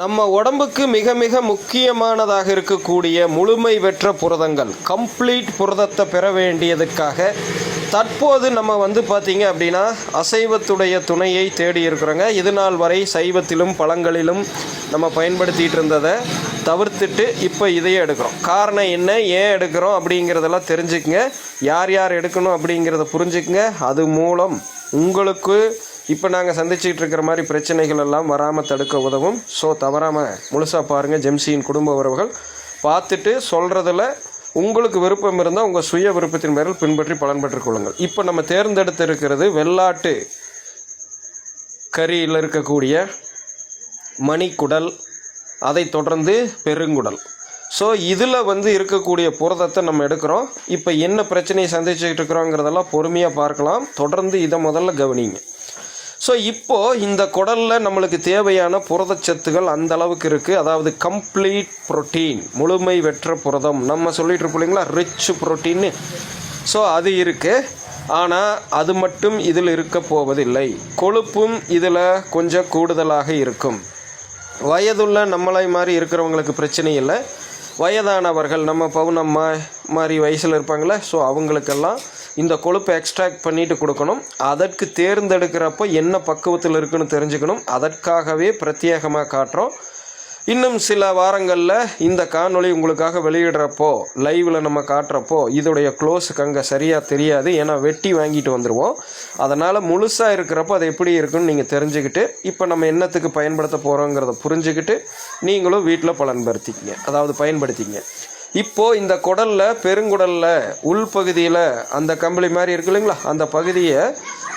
நம்ம உடம்புக்கு மிக மிக முக்கியமானதாக இருக்கக்கூடிய முழுமை பெற்ற புரதங்கள் கம்ப்ளீட் புரதத்தை பெற வேண்டியதுக்காக தற்போது நம்ம வந்து பார்த்திங்க அப்படின்னா அசைவத்துடைய துணையை தேடி இருக்கிறோங்க. இது நாள் வரை சைவத்திலும் பழங்களிலும் நம்ம பயன்படுத்திகிட்டு இருந்ததை தவிர்த்துட்டு இப்போ இதையே எடுக்கிறோம். காரணம் என்ன? ஏன் எடுக்கிறோம் அப்படிங்கிறதெல்லாம் தெரிஞ்சுக்குங்க. யார் யார் எடுக்கணும் அப்படிங்கிறத புரிஞ்சுக்குங்க. அது மூலம் உங்களுக்கு இப்போ நாங்கள் சந்திச்சுக்கிட்டு இருக்கிற மாதிரி பிரச்சனைகள் எல்லாம் வராமல் தடுக்க உதவும். ஸோ தவறாமல் முழுசாக பாருங்கள் ஜெம்சியின் குடும்ப உறவுகள். பார்த்துட்டு சொல்கிறதில் உங்களுக்கு விருப்பம் இருந்தால் உங்கள் சுய விருப்பத்தின் பேரில் பின்பற்றி பலன் பெற்றுக்கொள்ளுங்கள் இப்போ நம்ம தேர்ந்தெடுத்து இருக்கிறது வெள்ளாட்டு கரியில் இருக்கக்கூடிய மணிக்குடல் அதை தொடர்ந்து பெருங்குடல். ஸோ இதில் வந்து இருக்கக்கூடிய புரதத்தை நம்ம எடுக்கிறோம். இப்போ என்ன பிரச்சனையை சந்திச்சுக்கிட்டு இருக்கிறோங்கிறதெல்லாம் பொறுமையாக பார்க்கலாம். தொடர்ந்து இதை முதல்ல கவனிங்க. ஸோ இப்போது இந்த குடலில் நம்மளுக்கு தேவையான புரதச்சத்துகள் அந்த அளவுக்கு இருக்குது அதாவது கம்ப்ளீட் புரோட்டீன் முழுமை வெற்ற புரதம். நம்ம சொல்லிட்டு இருப்போம் இல்லைங்களா? ரிச் புரோட்டீன்னு ஸோ அது இருக்குது ஆனால் அது மட்டும் இதில் இருக்க போவதில்லை. கொழுப்பும் இதில் கொஞ்சம் கூடுதலாக இருக்கும். வயதுள்ள நம்மளை மாதிரி இருக்கிறவங்களுக்கு பிரச்சனை இல்லை. வயதானவர்கள் நம்ம பவுனம்மா மாதிரி வயசில் இருப்பாங்களே ஸோ அவங்களுக்கெல்லாம் இந்த கொழுப்பை எக்ஸ்ட்ராக்ட் பண்ணிட்டு கொடுக்கணும். அதற்கு தேர்ந்தெடுக்கிறப்போ என்ன பக்குவத்தில் இருக்குன்னு தெரிஞ்சுக்கணும். அதற்காகவே பிரத்யேகமாக காட்டுறோம். இன்னும் சில வாரங்களில் இந்த காணொளி உங்களுக்காக வெளியிடுறப்போ லைவில் நம்ம காட்டுறப்போ இதோடைய க்ளோஸுக்கு அங்கே சரியாக தெரியாது. ஏன்னா வெட்டி வாங்கிட்டு வந்துடுவோம் அதனால் முழுசாக இருக்கிறப்போ அது எப்படி இருக்குன்னு நீங்கள் தெரிஞ்சுக்கிட்டு இப்போ நம்ம என்னத்துக்கு பயன்படுத்த போகிறோங்கிறத புரிஞ்சுக்கிட்டு நீங்களும் வீட்டில் பலன்படுத்திக்கிங்க. அதாவது பயன்படுத்திங்க இப்போது இந்த குடலில் பெருங்குடலில் உள்பகுதியில் அந்த கம்பளி மாதிரி இருக்கு இல்லைங்களா? அந்த பகுதியை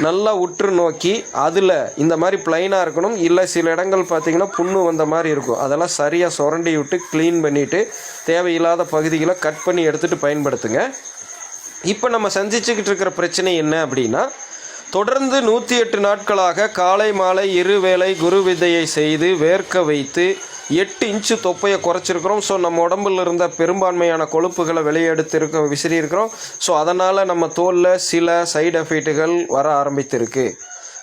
நல்லா உற்று நோக்கி அதில் இந்த மாதிரி ப்ளைனாக இருக்கணும். இல்லை சில இடங்கள் பார்த்தீங்கன்னா புண்ணு வந்த மாதிரி இருக்கும். அதெல்லாம் சரியாக சுரண்டி விட்டு க்ளீன் பண்ணிவிட்டு தேவையில்லாத பகுதிகளை கட் பண்ணி எடுத்துகிட்டு பயன்படுத்துங்க. இப்போ நம்ம சந்திச்சுக்கிட்டு இருக்கிற பிரச்சனை என்ன அப்படின்னா தொடர்ந்து நூற்றி எட்டு நாட்களாக காலை மாலை இருவேளை குரு விதையை செய்து வேர்க்க வைத்து எட்டு இன்ச்சு தொப்பையை குறைச்சிருக்கிறோம். ஸோ நம்ம உடம்புல இருந்த பெரும்பான்மையான கொழுப்புகளை வெளியெடுத்து இருக்க விசிறியிருக்கிறோம். ஸோ அதனால் நம்ம தோலில் சில சைடு எஃபெக்ட்டுகள் வர ஆரம்பித்திருக்கு.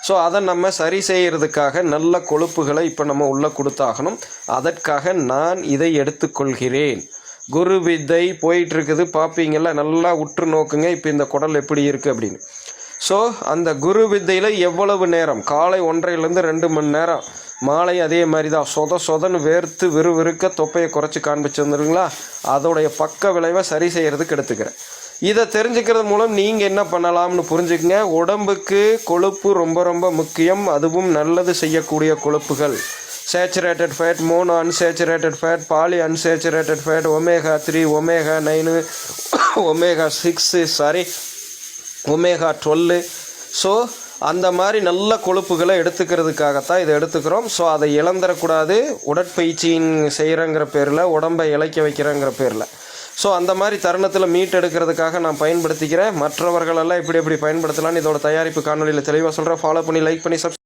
ஸோ அதை நம்ம சரி செய்கிறதுக்காக நல்ல கொழுப்புகளை இப்போ நம்ம உள்ளே கொடுத்தாகணும். அதற்காக நான் இதை எடுத்துக்கொள்கிறேன். குரு வித்தை போயிட்டுருக்குது பார்ப்பீங்கள பார்ப்பீங்கள்ல நல்லா உற்று நோக்குங்க இப்போ இந்த குடல் எப்படி இருக்குது அப்படின்னு. ஸோ அந்த குரு வித்தையில் எவ்வளவு நேரம்? காலை ஒன்றையிலேருந்து ரெண்டு மணி நேரம். மாலை அதே மாதிரி தான் சொத சொதன்னு வேர்த்து விறுவிறுக்க தொப்பையை குறைச்சி காண்பிச்சிருந்துருங்களா அதோடைய பக்க விளைவை சரி செய்கிறதுக்கு எடுத்துக்கிறேன். இதை தெரிஞ்சுக்கிறது மூலம் நீங்கள் என்ன பண்ணலாம்னு புரிஞ்சுக்கங்க. உடம்புக்கு கொழுப்பு ரொம்ப ரொம்ப முக்கியம். அதுவும் நல்லது செய்யக்கூடிய கொழுப்புகள். Saturated fat mono unsaturated fat poly unsaturated fat omega three omega nine omega six sorry omega twelve so அந்த மாதிரி நல்ல கொழுப்புகளை எடுத்துக்கிறதுக்காகத்தான் இதை எடுத்துக்கிறோம். ஸோ அதை இழந்துடக்கூடாது. உடற்பயிற்சியின் செய்கிறங்கிற பேரில் உடம்பை இழைக்க வைக்கிறங்கிற பேரில். ஸோ அந்த மாதிரி தருணத்தில் மீட் எடுக்கிறதுக்காக நான் பயன்படுத்திக்கிறேன். மற்றவர்களெல்லாம் இப்படி எப்படி பயன்படுத்தலாம்னு இதோட தயாரிப்பு காணொலியில் தெளிவாக சொல்கிறேன் ஃபாலோ பண்ணி லைக் பண்ணி சப்ஸ்